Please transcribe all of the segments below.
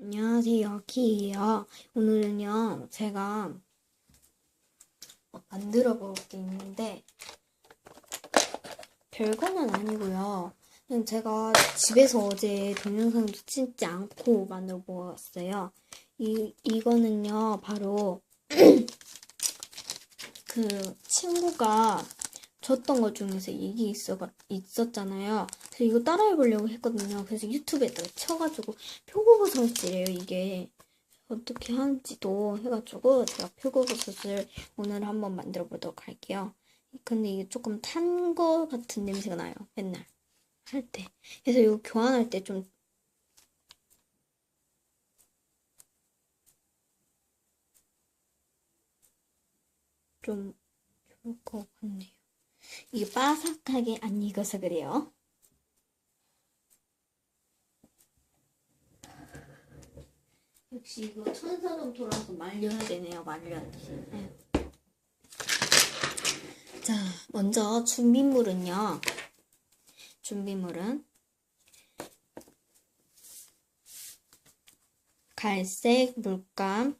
안녕하세요, 키예요. 오늘은요, 제가 만들어 볼 게 있는데, 별거는 아니고요. 그냥 제가 집에서 어제 동영상도 찍지 않고 만들어 보았어요. 이, 이거는요, 바로, 그, 친구가 줬던 것 중에서 이게 있어, 있었잖아요. 그래서 이거 따라해 보려고 했거든요. 그래서 유튜브에다가 쳐가지고 표고버섯이래요, 이게. 어떻게 하는지도 해가지고 제가 표고버섯을 오늘 한번 만들어 보도록 할게요. 근데 이게 조금 탄 거 같은 냄새가 나요, 맨날. 할 때. 그래서 이거 교환할 때 좀 좀 좋을 것 같네요. 이게 바삭하게 안 익어서 그래요. 역시 이거 천사점 돌아서 말려야 되네요. 말려야지. 네. 자, 먼저 준비물은요. 준비물은 갈색 물감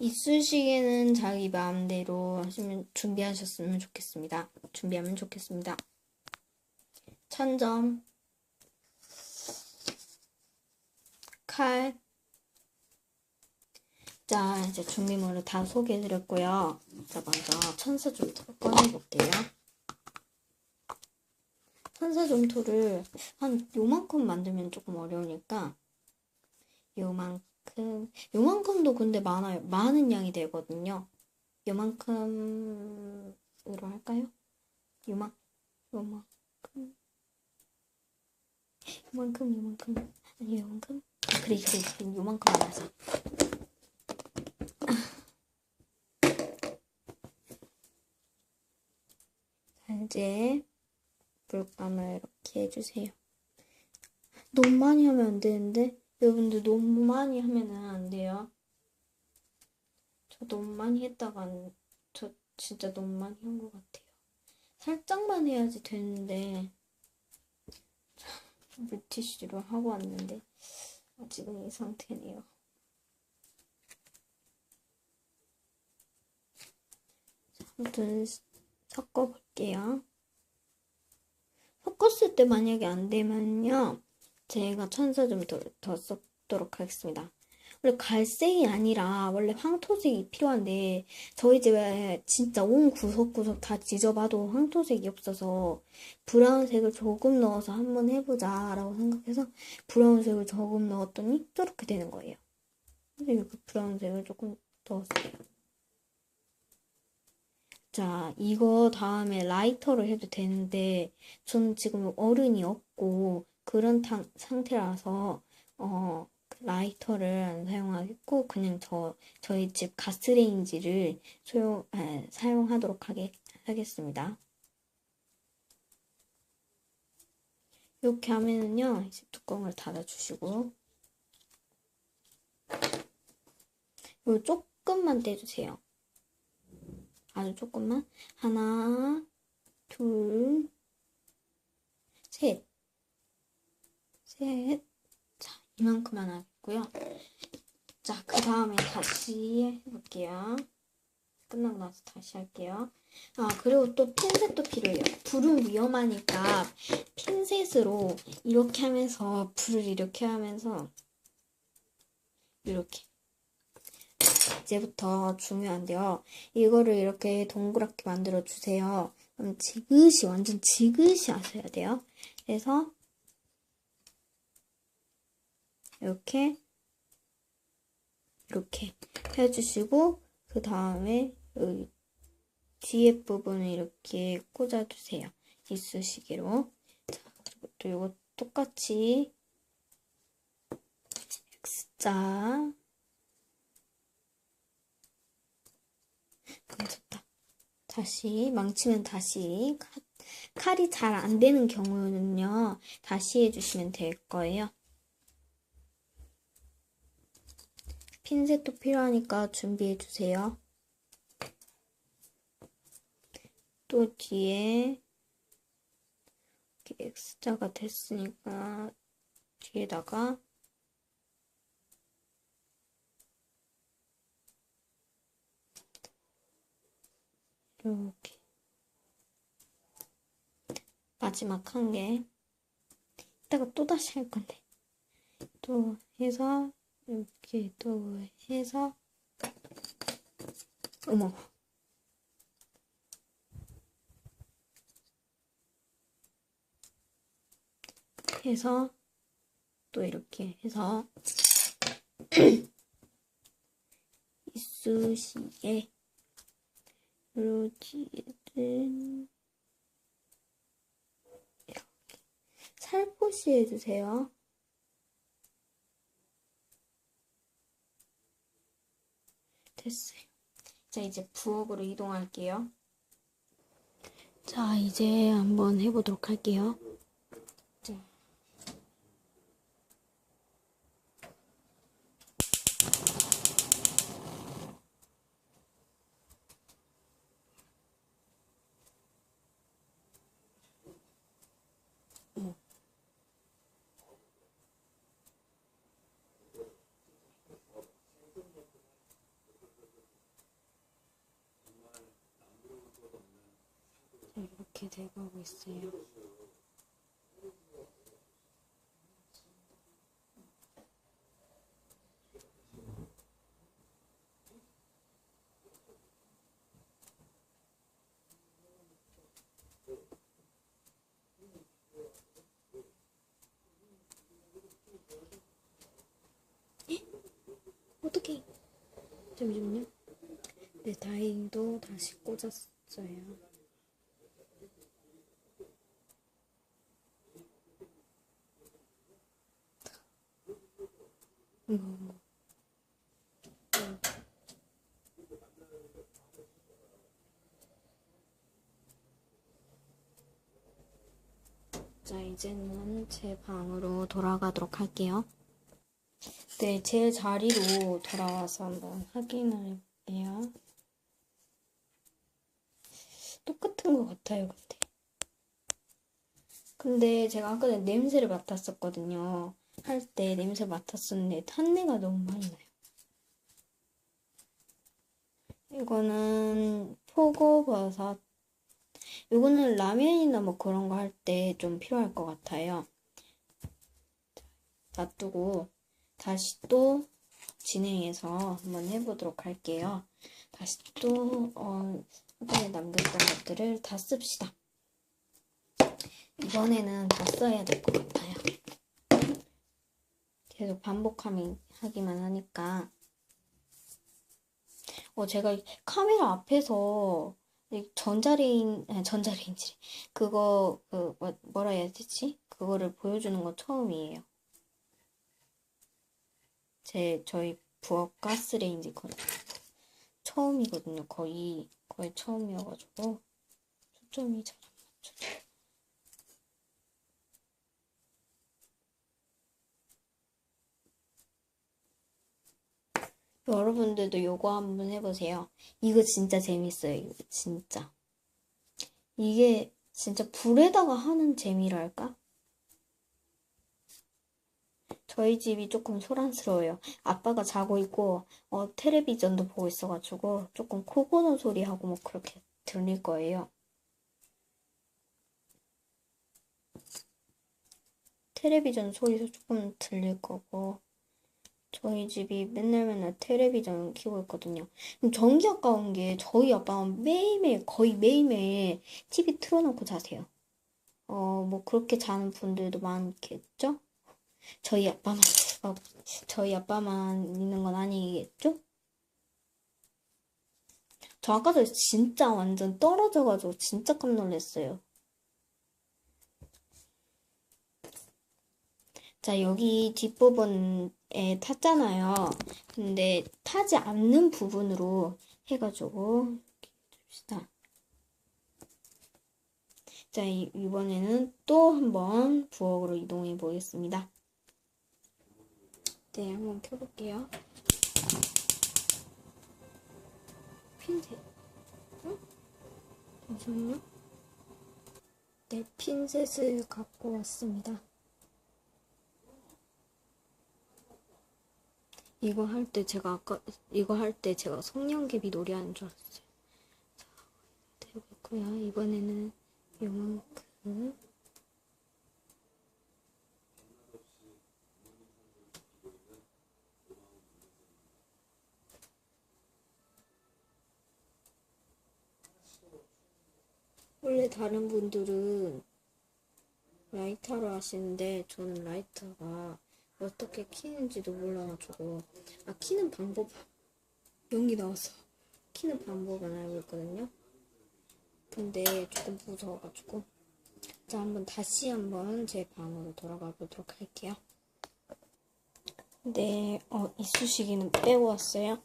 이쑤시개는 자기 마음대로 하시면 준비하셨으면 좋겠습니다. 준비하면 좋겠습니다. 천점 칼 자, 이제 준비물을 다 소개해드렸고요. 자, 먼저 천사점토를 꺼내볼게요. 천사점토를 한 요만큼 만들면 조금 어려우니까 요만큼, 요만큼도 근데 많아요. 많은 양이 되거든요. 요만큼으로 할까요? 요만, 요만큼, 요만큼, 요만큼, 아니 요만큼? 아, 그래, 그래, 그래, 요만큼 알아서. 자, 이제 물감을 이렇게 해주세요. 너무 많이 하면 안 되는데 여러분들 너무 많이 하면은 안 돼요. 저 너무 많이 했다가 저 진짜 너무 많이 한 것 같아요. 살짝만 해야지 되는데 물티슈로 하고 왔는데 아직은 이 상태네요. 아무튼 섞어볼게요. 섞었을 때 만약에 안 되면요. 제가 천사 좀 더, 더 섞도록 하겠습니다. 원래 갈색이 아니라 원래 황토색이 필요한데 저희 집에 진짜 온 구석구석 다 뒤져봐도 황토색이 없어서 브라운색을 조금 넣어서 한번 해보자 라고 생각해서 브라운색을 조금 넣었더니 이렇게 되는 거예요. 그래서 이렇게 브라운색을 조금 넣었어요. 자, 이거 다음에 라이터로 해도 되는데, 저는 지금 어른이 없고, 그런 타, 상태라서, 어, 라이터를 안 사용하겠고, 그냥 저, 저희 집 가스레인지를 소용, 아, 사용하도록 하게, 하겠습니다. 이렇게 하면은요, 이제 뚜껑을 닫아주시고, 요 조금만 떼주세요. 아주 조금만. 하나, 둘, 셋. 셋. 자, 이만큼만 하겠고요. 자, 그 다음에 다시 해볼게요. 끝나고 나서 다시 할게요. 아, 그리고 또 핀셋도 필요해요. 불은 위험하니까 핀셋으로 이렇게 하면서 불을 이렇게 하면서 이렇게 이제부터 중요한데요. 이거를 이렇게 동그랗게 만들어 주세요. 그럼 지그시 완전 지그시 하셔야 돼요. 그래서 이렇게 이렇게 해주시고 그 다음에 뒤에 부분을 이렇게 꽂아주세요. 이쑤시개로. 자, 그리고 또 이거 똑같이 X자 괜찮다. 다시 망치면 다시 칼이 잘 안 되는 경우는요. 다시 해주시면 될 거예요. 핀셋도 필요하니까 준비해 주세요. 또 뒤에 이렇게 X자가 됐으니까 뒤에다가 이렇게 마지막 한 개 이따가 또다시 할 건데 또 해서 이렇게 또 해서 어머. 해서 또 이렇게 해서 이쑤시개 로지를 이렇게 살포시 해주세요. 됐어요. 자, 이제 부엌으로 이동할게요. 자, 이제 한번 해보도록 할게요. 자. 자, 이렇게 돼가고 있어요. 어떡해. 잠시만요. 네, 다행히도 다시 꽂았어요. 음. 자, 이제는 제 방으로 돌아가도록 할게요. 네, 제 자리로 돌아와서 한번 확인을 해볼게요. 똑같은 것 같아요, 근데. 근데 제가 아까 냄새를 맡았었거든요. 할 때 냄새 맡았었는데 탄내가 너무 많이 나요. 이거는 포고버섯. 이거는 라면이나 뭐 그런 거 할 때 좀 필요할 것 같아요. 놔두고 다시 또 진행해서 한번 해보도록 할게요. 다시 또 어, 화분에 남겼던 것들을 다 씁시다. 이번에는 다 써야 될 것 같아요. 계속 반복하기만 하니까. 어, 제가 카메라 앞에서 전자레인, 아니, 전자레인지. 그거, 그, 뭐, 뭐라 해야 되지? 그거를 보여주는 건 처음이에요. 제, 저희 부엌 가스레인지 거 처음이거든요. 거의, 거의 처음이어가지고. 초점이 잘 안 맞춰져. 여러분들도 이거 한번 해보세요. 이거 진짜 재밌어요. 이거 진짜. 이게 진짜 불에다가 하는 재미랄까? 저희 집이 조금 소란스러워요. 아빠가 자고 있고 어, 텔레비전도 보고 있어가지고 조금 코 고는 소리하고 뭐 그렇게 들릴 거예요. 텔레비전 소리도 조금 들릴 거고 저희 집이 맨날 맨날 텔레비전 키고 있거든요. 전기 아까운 게 저희 아빠는 매일매일 거의 매일매일 TV 틀어놓고 자세요. 어, 뭐 그렇게 자는 분들도 많겠죠? 저희 아빠만 어, 저희 아빠만 있는 건 아니겠죠? 저 아까 전에 진짜 완전 떨어져가지고 진짜 깜 놀랐어요. 자, 여기 뒷부분에 탔잖아요. 근데 타지 않는 부분으로 해가지고 줍시다. 자, 이, 이번에는 또 한번 부엌으로 이동해 보겠습니다. 네, 한번 켜볼게요. 핀셋. 응? 잠시만요. 네, 핀셋을 갖고 왔습니다. 이거 할 때 제가 아까 이거 할 때 제가 성냥개비 놀이하는 줄 알았어요. 자, 거야. 이번에는 요만큼. 원래 다른 분들은 라이터로 하시는데 저는 라이터가 어떻게 키는지도 몰라가지고. 아 키는 방법. 연기 나왔어. 키는 방법은 알고 있거든요. 근데 조금 무서워가지고. 자 한번 다시 한번 제 방으로 돌아가 보도록 할게요. 네, 어, 이쑤시개는 빼고 왔어요.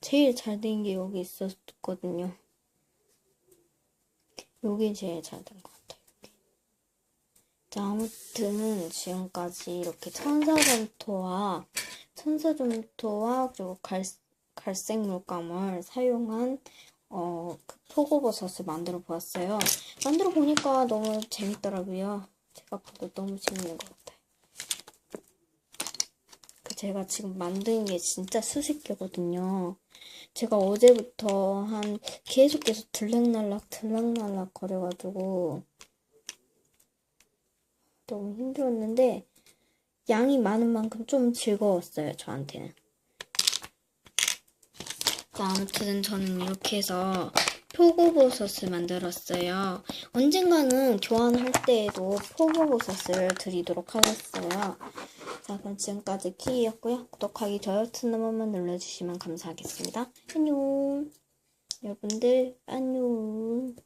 제일 잘 된 게 여기 있었거든요. 여기 제일 잘 된. 자, 아무튼 지금까지 이렇게 천사점토와 천사점토와 그리고 갈, 갈색 물감을 사용한 어, 그 표고버섯을 만들어 보았어요. 만들어 보니까 너무 재밌더라고요. 제가 봐도 너무 재밌는 것 같아요. 그 제가 지금 만든 게 진짜 수십 개거든요. 제가 어제부터 한 계속 계속 들락날락 들락날락 거려가지고 너무 힘들었는데 양이 많은 만큼 좀 즐거웠어요 저한테는. 자, 아무튼 저는 이렇게 해서 표고버섯을 만들었어요. 언젠가는 교환할 때에도 표고버섯을 드리도록 하겠어요. 자 그럼 지금까지 키이였고요. 구독하기 좋아요 버튼 한 번만 눌러주시면 감사하겠습니다. 안녕. 여러분들 안녕